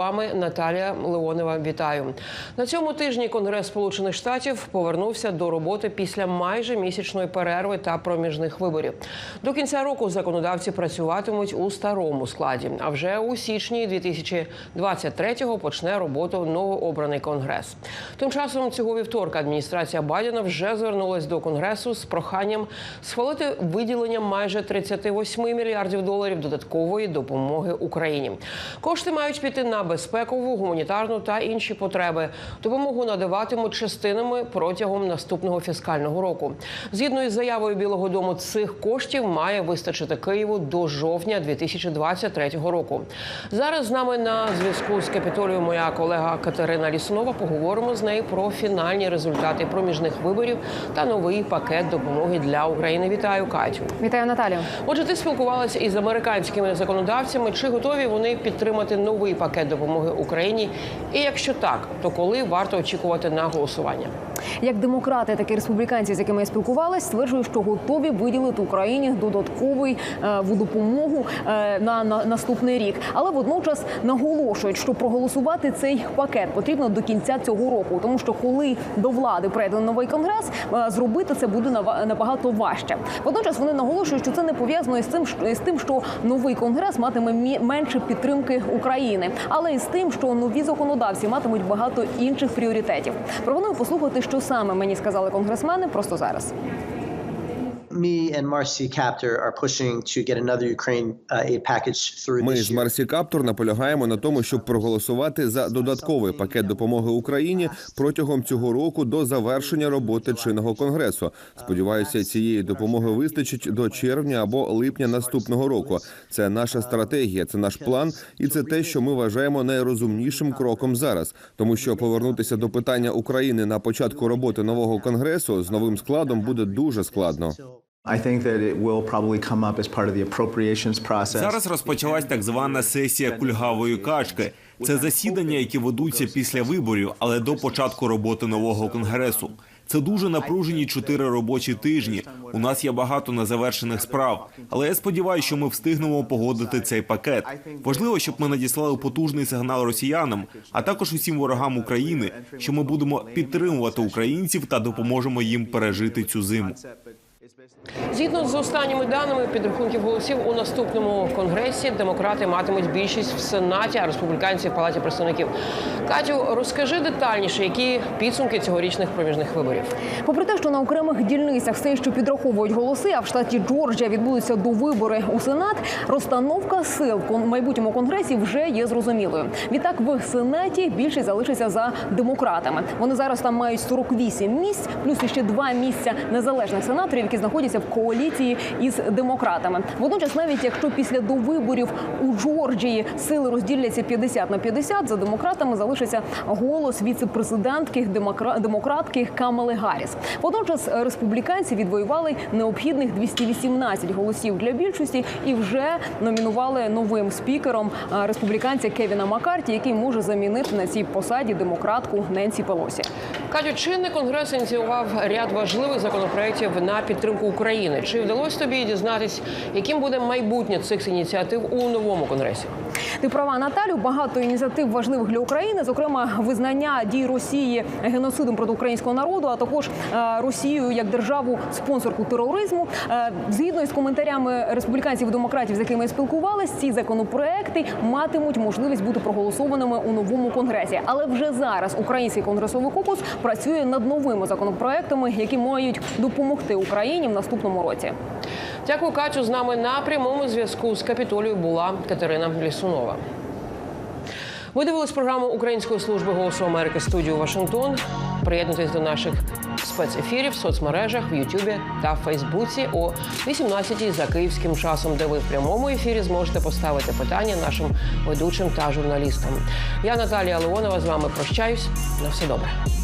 вами Наталія Леонова. Вітаю на цьому тижні. Конгрес Сполучених Штатів повернувся до роботи після майже місячної перерви та проміжних виборів. До кінця року законодавці працюватимуть у старому складі. А вже у січні 2023-го почне роботу новообраний конгрес. Тим часом цього вівторка адміністрація Байдена вже звернулась до конгресу з проханням схвалити виділення майже 38 мільярдів доларів додаткової допомоги Україні. Кошти мають піти на безпекову, гуманітарну та інші потреби. Допомогу надаватимуть частинами протягом наступного фіскального року. Згідно із заявою Білого Дому, цих коштів має вистачити Києву до жовтня 2023 року. Зараз з нами на зв'язку з капітолією моя колега Катерина Лісунова. Поговоримо з нею про фінальні результати проміжних виборів та новий пакет допомоги для України. Вітаю, Катю. Вітаю Наталію. Отже, ти спілкувалася із американськими законодавцями. Чи готові вони підтримати новий пакет допомоги Україні? І якщо так, то коли варто очікувати на голосування? Як демократи, так і республіканці, з якими я спілкувалась, стверджують, що готові виділити Україні додатковий е, допомогу е, на, на наступний рік. Але водночас наголошують, що проголосувати цей пакет потрібно до кінця цього року, тому що коли до влади прийде новий конгрес, е, зробити це буде набагато важче. Водночас вони наголошують, що це не пов'язано із тим, що- тим, що новий конгрес матиме менше підтримки України, але і з тим, що нові законодавці матимуть багато інших пріоритетів. Пропоную послухати, що саме мені сказали конгресмени просто зараз. Me and Marcy Captor are pushing to get another Ukraine uh, aid package through Ми з. Марсі Каптор наполягаємо на тому, щоб проголосувати за додатковий пакет допомоги Україні протягом цього року до завершення роботи чинного конгресу. Сподіваюся, цієї допомоги вистачить до червня або липня наступного року. Це наша стратегія, це наш план, і це те, що ми вважаємо найрозумнішим кроком зараз. Тому що повернутися до питання України на початку роботи нового конгресу з новим складом буде дуже складно. Зараз розпочалась так звана сесія кульгавої качки. Це засідання, які ведуться після виборів, але до початку роботи нового конгресу. Це дуже напружені чотири робочі тижні. У нас є багато незавершених справ, але я сподіваюся, що ми встигнемо погодити цей пакет. Важливо, щоб ми надіслали потужний сигнал росіянам, а також усім ворогам України, що ми будемо підтримувати українців та допоможемо їм пережити цю зиму. Згідно з останніми даними підрахунків голосів у наступному конгресі, демократи матимуть більшість в сенаті, а республіканці в палаті представників. Катю, розкажи детальніше, які підсумки цьогорічних проміжних виборів. Попри те, що на окремих дільницях все ще підраховують голоси, а в штаті Джорджія відбудуться до вибори у сенат. Розстановка сил в майбутньому конгресі вже є зрозумілою. Відтак в сенаті більшість залишиться за демократами. Вони зараз там мають 48 місць, плюс ще два місця незалежних сенаторів, які знаходяться в коаліції із демократами. Водночас, навіть якщо після довиборів у Джорджії сили розділяться 50 на 50, за демократами залишиться голос віце-президентки демократки Камали Гарріс. Водночас республіканці відвоювали необхідних 218 голосів для більшості і вже номінували новим спікером е, республіканця Кевіна Маккарті, який може замінити на цій посаді демократку Ненсі Пелосі. Катю, чинний конгрес ініціював ряд важливих законопроєктів на підтримку України. Чи вдалося тобі дізнатись, яким буде майбутнє цих ініціатив у новому конгресі? Ти права Наталю. Багато ініціатив важливих для України, зокрема визнання дій Росії геноцидом проти українського народу, а також е, Росією як державу спонсорку тероризму. Е, Згідно із коментарями республіканців і демократів, з якими я спілкувалась, ці законопроекти матимуть можливість бути проголосованими у новому конгресі. Але вже зараз український конгресовий кокус працює над новими законопроектами, які мають допомогти Україні в наступному році. Дякую, Катю. З нами на прямому зв'язку з капітолією була Катерина Лісунова. Ви дивились програму Української служби голосу Америки студію Вашингтон. Приєднуйтесь до наших спецефірів в соцмережах в Ютубі та Фейсбуці о 18-й за київським часом, де ви в прямому ефірі зможете поставити питання нашим ведучим та журналістам. Я Наталія Леонова з вами прощаюсь. На все добре.